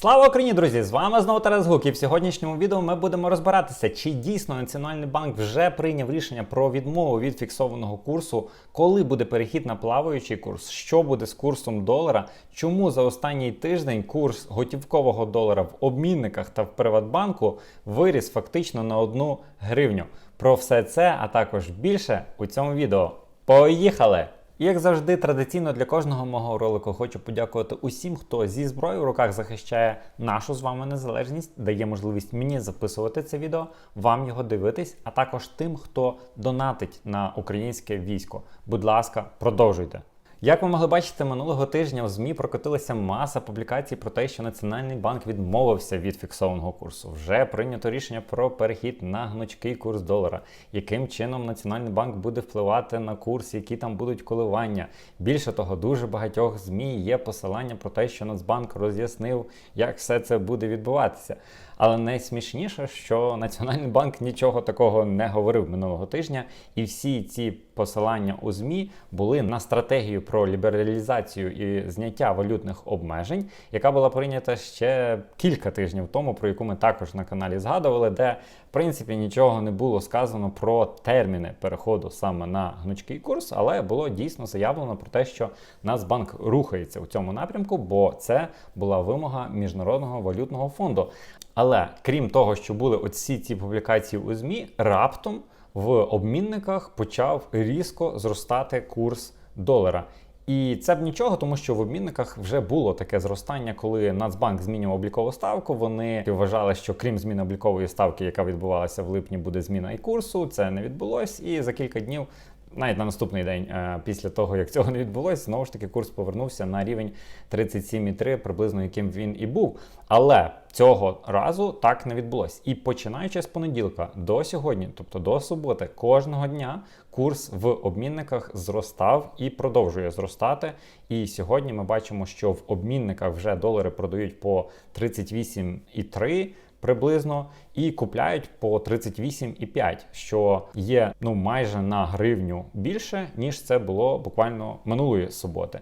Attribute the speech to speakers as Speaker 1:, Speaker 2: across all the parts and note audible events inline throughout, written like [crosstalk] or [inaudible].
Speaker 1: Слава Україні, друзі! З вами знову Тарас Гук. І в сьогоднішньому відео ми будемо розбиратися, чи дійсно Національний банк вже прийняв рішення про відмову від фіксованого курсу, коли буде перехід на плаваючий курс, що буде з курсом долара, чому за останній тиждень курс готівкового долара в обмінниках та в Приватбанку виріс фактично на одну гривню. Про все це, а також більше у цьому відео. Поїхали! Як завжди, традиційно для кожного мого ролику хочу подякувати усім, хто зі зброєю в руках захищає нашу з вами незалежність, дає можливість мені записувати це відео, вам його дивитись, а також тим, хто донатить на українське військо. Будь ласка, продовжуйте. Як ви могли бачити, минулого тижня в ЗМІ прокотилася маса публікацій про те, що Національний банк відмовився від фіксованого курсу. Вже прийнято рішення про перехід на гнучкий курс долара. Яким чином Національний банк буде впливати на курс, які там будуть коливання? Більше того, дуже багатьох ЗМІ є посилання про те, що Нацбанк роз'яснив, як все це буде відбуватися. Але найсмішніше, що Національний банк нічого такого не говорив минулого тижня, і всі ці посилання у ЗМІ були на стратегію про лібералізацію і зняття валютних обмежень, яка була прийнята ще кілька тижнів тому, про яку ми також на каналі згадували, де в принципі нічого не було сказано про терміни переходу саме на гнучкий курс, але було дійсно заявлено про те, що Нацбанк рухається у цьому напрямку, бо це була вимога міжнародного валютного фонду. Але крім того, що були оці ці публікації у ЗМІ, раптом в обмінниках почав різко зростати курс долара. І це б нічого, тому що в обмінниках вже було таке зростання, коли Нацбанк змінював облікову ставку. Вони вважали, що крім зміни облікової ставки, яка відбувалася в липні, буде зміна і курсу. Це не відбулось. І за кілька днів, навіть на наступний день, е, після того як цього не відбулось, знову ж таки курс повернувся на рівень 37,3, приблизно яким він і був. Але цього разу так не відбулось. І починаючи з понеділка до сьогодні, тобто до суботи, кожного дня курс в обмінниках зростав і продовжує зростати. І сьогодні ми бачимо, що в обмінниках вже долари продають по 38,3 приблизно і купляють по 38,5, що є ну майже на гривню більше, ніж це було буквально минулої суботи.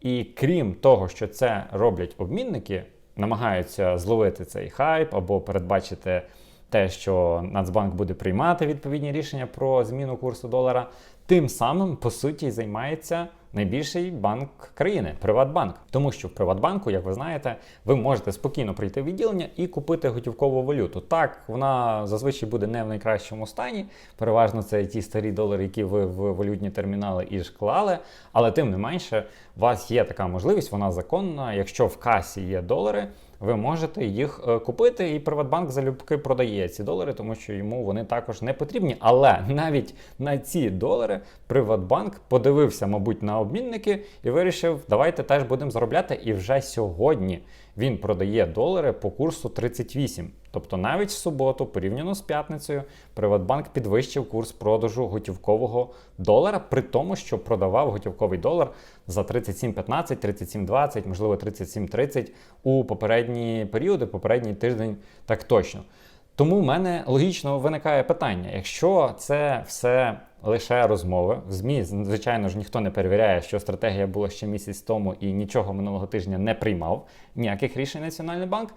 Speaker 1: І крім того, що це роблять обмінники, намагаються зловити цей хайп або передбачити те, що Нацбанк буде приймати відповідні рішення про зміну курсу долара, тим самим по суті займається найбільший банк країни Приватбанк. Тому що в Приватбанку, як ви знаєте, ви можете спокійно прийти в відділення і купити готівкову валюту. Так, вона зазвичай буде не в найкращому стані. Переважно це ті старі долари, які ви в валютні термінали і ж клали. Але тим не менше, у вас є така можливість, вона законна. Якщо в касі є долари ви можете їх е, купити, і Приватбанк залюбки продає ці долари, тому що йому вони також не потрібні. Але навіть на ці долари Приватбанк подивився, мабуть, на обмінники і вирішив, давайте теж будемо заробляти. І вже сьогодні він продає долари по курсу 38. Тобто навіть в суботу, порівняно з п'ятницею, Приватбанк підвищив курс продажу готівкового долара, при тому, що продавав готівковий долар за 37,15, 37,20, можливо, 37,30 у попередні періоди, попередній тиждень так точно. Тому в мене логічно виникає питання: якщо це все лише розмови, в ЗМІ, звичайно ж, ніхто не перевіряє, що стратегія була ще місяць тому і нічого минулого тижня не приймав ніяких рішень Національний банк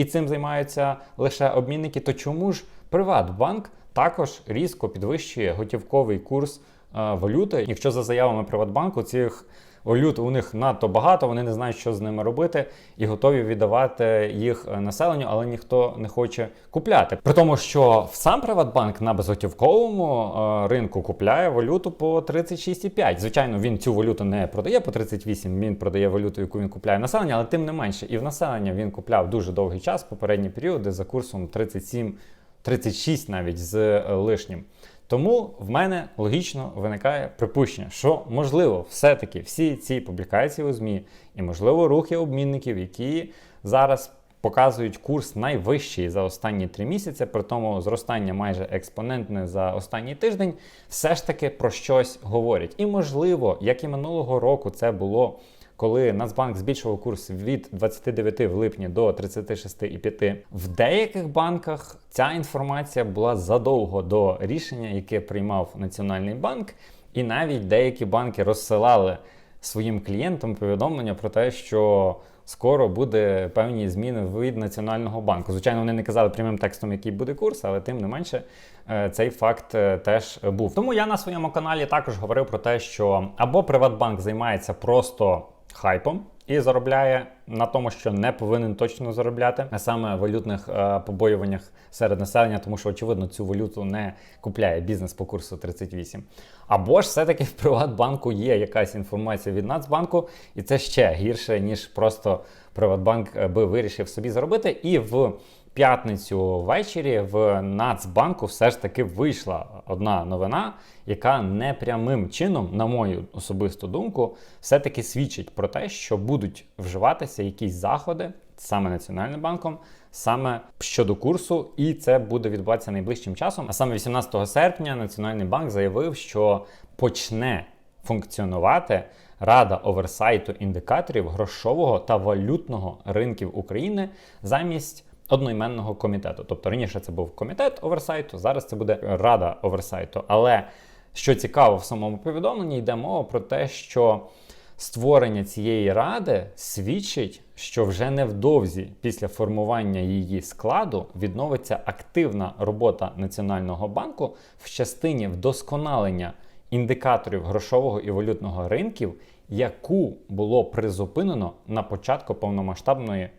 Speaker 1: і цим займаються лише обмінники, то чому ж Приватбанк також різко підвищує готівковий курс е, валюти? Якщо за заявами Приватбанку цих валют у них надто багато, вони не знають, що з ними робити, і готові віддавати їх е, населенню, але ніхто не хоче купляти. При тому, що сам Приватбанк на безготівковому е, ринку купляє валюту по 36,5. Звичайно, він цю валюту не продає по 38, він продає валюту, яку він купляє населення, але тим не менше, і в населення він купляв дуже довгий час, попередні періоди за курсом 37, 36 навіть з е, лишнім. Тому в мене логічно виникає припущення, що можливо, все-таки всі ці публікації у ЗМІ і, можливо, рухи обмінників, які зараз показують курс найвищий за останні три місяці, при тому зростання майже експонентне за останній тиждень, все ж таки про щось говорять. І можливо, як і минулого року, це було коли Нацбанк збільшував курс від 29 в липні до 36,5, в деяких банках ця інформація була задовго до рішення, яке приймав Національний банк, і навіть деякі банки розсилали своїм клієнтам повідомлення про те, що скоро буде певні зміни від Національного банку. Звичайно, вони не казали прямим текстом, який буде курс, але тим не менше е, цей факт е, теж був. Тому я на своєму каналі також говорив про те, що або Приватбанк займається просто хайпом і заробляє на тому, що не повинен точно заробляти, а саме валютних е, побоюваннях серед населення, тому що очевидно цю валюту не купляє бізнес по курсу 38. Або ж все-таки в Приватбанку є якась інформація від Нацбанку, і це ще гірше, ніж просто Приватбанк е, би вирішив собі заробити. І в п'ятницю ввечері в Нацбанку все ж таки вийшла одна новина, яка непрямим чином, на мою особисту думку, все-таки свідчить про те, що будуть вживатися якісь заходи саме Національним банком, саме щодо курсу, і це буде відбуватися найближчим часом. А саме 18 серпня Національний банк заявив, що почне функціонувати Рада оверсайту індикаторів грошового та валютного ринків України замість одноіменного комітету. Тобто раніше це був комітет оверсайту, зараз це буде рада оверсайту. Але що цікаво в самому повідомленні, йде мова про те, що створення цієї ради свідчить, що вже невдовзі після формування її складу відновиться активна робота Національного банку в частині вдосконалення індикаторів грошового і валютного ринків, яку було призупинено на початку повномасштабної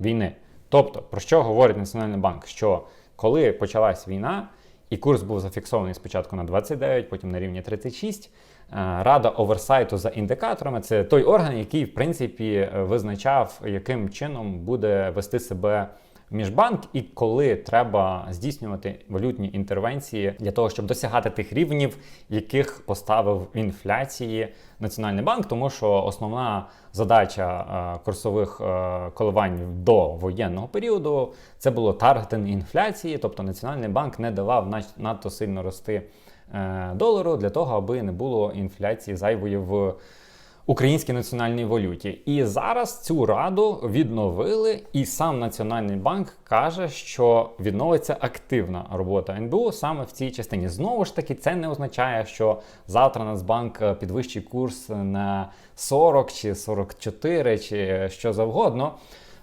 Speaker 1: війни. Тобто, про що говорить Національний банк? Що коли почалась війна, і курс був зафіксований спочатку на 29, потім на рівні 36. Е, Рада оверсайту за індикаторами це той орган, який в принципі визначав, яким чином буде вести себе міжбанк, і коли треба здійснювати валютні інтервенції для того, щоб досягати тих рівнів, яких поставив інфляції Національний банк, тому що основна задача е, курсових е, коливань до воєнного періоду це було таргетинг інфляції, тобто Національний банк не давав надто сильно рости е, долару для того, аби не було інфляції зайвої в українській національній валюті. І зараз цю раду відновили, і сам Національний банк каже, що відновиться активна робота НБУ саме в цій частині. Знову ж таки, це не означає, що завтра Нацбанк підвищить курс на 40 чи 44 чи що завгодно.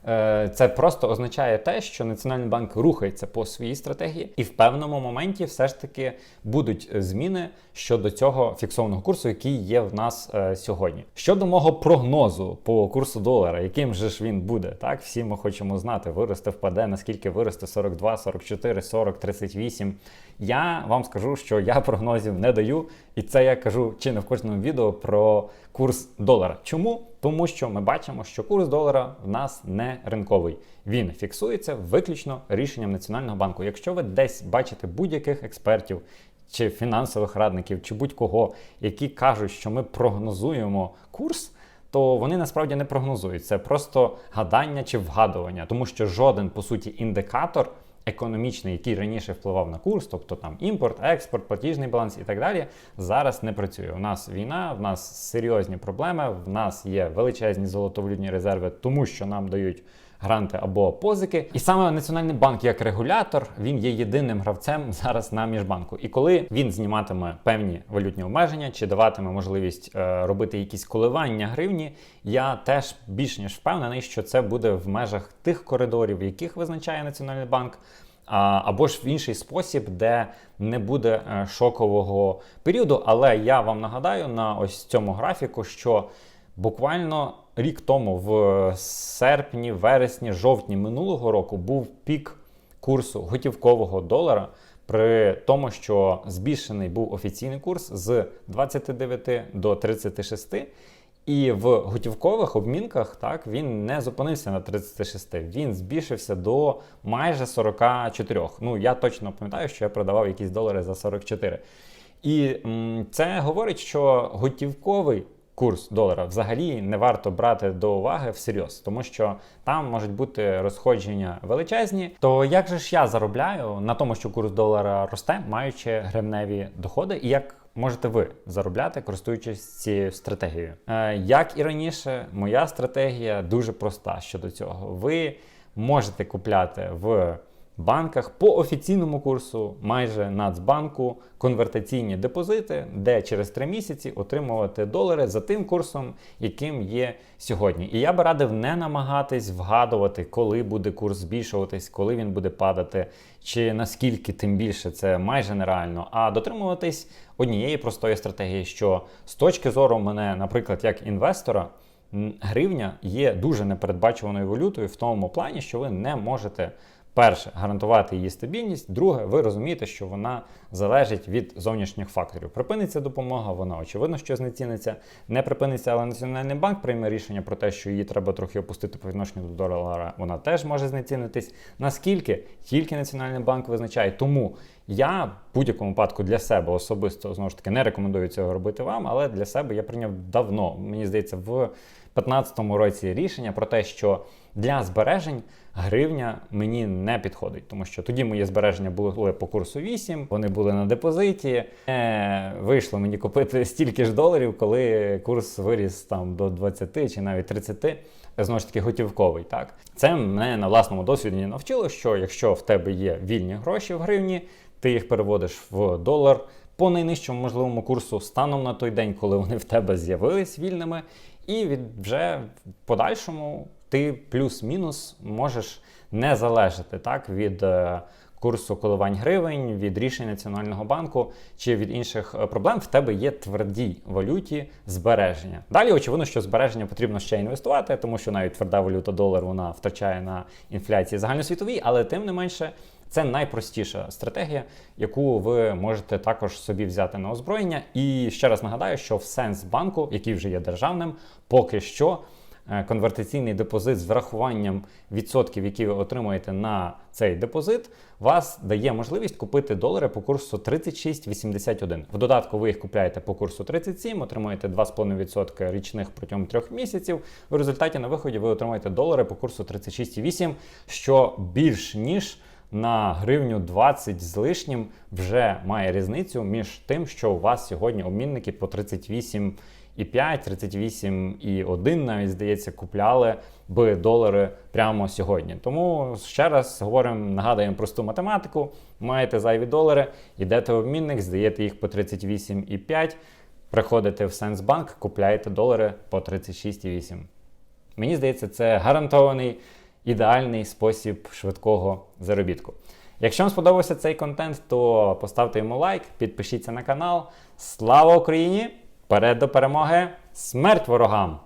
Speaker 1: Е, це просто означає те, що Національний банк рухається по своїй стратегії, і в певному моменті все ж таки будуть зміни щодо цього фіксованого курсу, який є в нас е, сьогодні. Щодо мого прогнозу по курсу долара, яким же ж він буде, так всі ми хочемо знати, виросте, впаде, наскільки виросте 42, 44, 40, 38. Я вам скажу, що я прогнозів не даю, і це я кажу чи не в кожному відео про курс долара. Чому? Тому що ми бачимо, що курс долара в нас не ринковий. Він фіксується виключно рішенням Національного банку. Якщо ви десь бачите будь-яких експертів чи фінансових радників, чи будь-кого, які кажуть, що ми прогнозуємо курс. То вони насправді не прогнозують це просто гадання чи вгадування, тому що жоден по суті індикатор економічний, який раніше впливав на курс, тобто там імпорт, експорт, платіжний баланс і так далі, зараз не працює. У нас війна, в нас серйозні проблеми, в нас є величезні золотовалютні резерви, тому що нам дають гранти або позики. І саме Національний банк як регулятор він є єдиним гравцем [laughs] зараз на міжбанку. І коли він зніматиме певні валютні обмеження чи даватиме можливість е, робити якісь коливання гривні, я теж більш ніж впевнений, що це буде в межах тих коридорів, яких визначає Національний банк. Або ж в інший спосіб, де не буде е, шокового періоду. Але я вам нагадаю на ось цьому графіку, що буквально рік тому, в серпні, вересні, жовтні минулого року, був пік курсу готівкового долара. При тому, що збільшений був офіційний курс з 29 до 36, і в готівкових обмінках так він не зупинився на 36, він збільшився до майже 44. Ну я точно пам'ятаю, що я продавав якісь долари за 44. І м, це говорить, що готівковий курс долара взагалі не варто брати до уваги всерйоз, тому що там можуть бути розходження величезні. То як же ж я заробляю на тому, що курс долара росте, маючи гривневі доходи, і як можете ви заробляти, користуючись цією стратегією? Е, як і раніше, моя стратегія дуже проста щодо цього. Ви можете купляти в банках по офіційному курсу майже Нацбанку конвертаційні депозити, де через 3 місяці отримувати долари за тим курсом, яким є сьогодні. І я би радив не намагатись вгадувати, коли буде курс збільшуватись, коли він буде падати, чи наскільки тим більше це майже нереально, а дотримуватись однієї простої стратегії, що з точки зору мене, наприклад, як інвестора. Гривня є дуже непередбачуваною валютою в тому плані, що ви не можете перше гарантувати її стабільність. Друге, ви розумієте, що вона залежить від зовнішніх факторів. Припиниться допомога, вона очевидно, що знеціниться. Не припиниться, але Національний банк прийме рішення про те, що її треба трохи опустити по відношенню до долара. Вона теж може знецінитись. Наскільки тільки Національний банк визначає. Тому я в будь-якому випадку для себе особисто знову ж таки не рекомендую цього робити вам, але для себе я прийняв давно. Мені здається, в 2015 році рішення про те, що для збережень гривня мені не підходить, тому що тоді мої збереження були по курсу 8, вони були на депозиті. Не вийшло мені купити [laughs] стільки ж доларів, коли курс виріс там до 20 чи навіть 30. Знову ж таки, готівковий. Так, це мене на власному досвіді навчило, що якщо в тебе є вільні гроші в гривні, ти їх переводиш в долар по найнижчому можливому курсу станом на той день, коли вони в тебе з'явились вільними, і від вже в подальшому ти плюс-мінус можеш не залежати так від. Курсу коливань гривень від рішень Національного банку чи від інших е, проблем в тебе є твердій валюті збереження. Далі очевидно, що збереження потрібно ще інвестувати, тому що навіть тверда валюта долар вона втрачає на інфляції загальносвітовій, але тим не менше. Це найпростіша стратегія, яку ви можете також собі взяти на озброєння. І ще раз нагадаю, що в Сенсбанку, який вже є державним, поки що конвертаційний депозит з врахуванням відсотків, які ви отримуєте на цей депозит, вас дає можливість купити долари по курсу 36,81. В додатку ви їх купляєте по курсу 37, отримуєте 2,5% річних протягом трьох місяців. В результаті на виході ви отримаєте долари по курсу 36,8, що більш ніж на гривню 20 з лишнім вже має різницю між тим, що у вас сьогодні обмінники по 38 і 5, 38 і 1 навіть здається, купляли би долари прямо сьогодні. Тому ще раз говоримо, нагадуємо просту математику. Маєте зайві долари, йдете в обмінник, здаєте їх по 38 і 5, приходите в Сенсбанк, купляєте долари по 36,8. Мені здається, це гарантований ідеальний спосіб швидкого заробітку. Якщо вам сподобався цей контент, то поставте йому лайк, підпишіться на канал. Слава Україні! Вперед до перемоги! Смерть ворогам!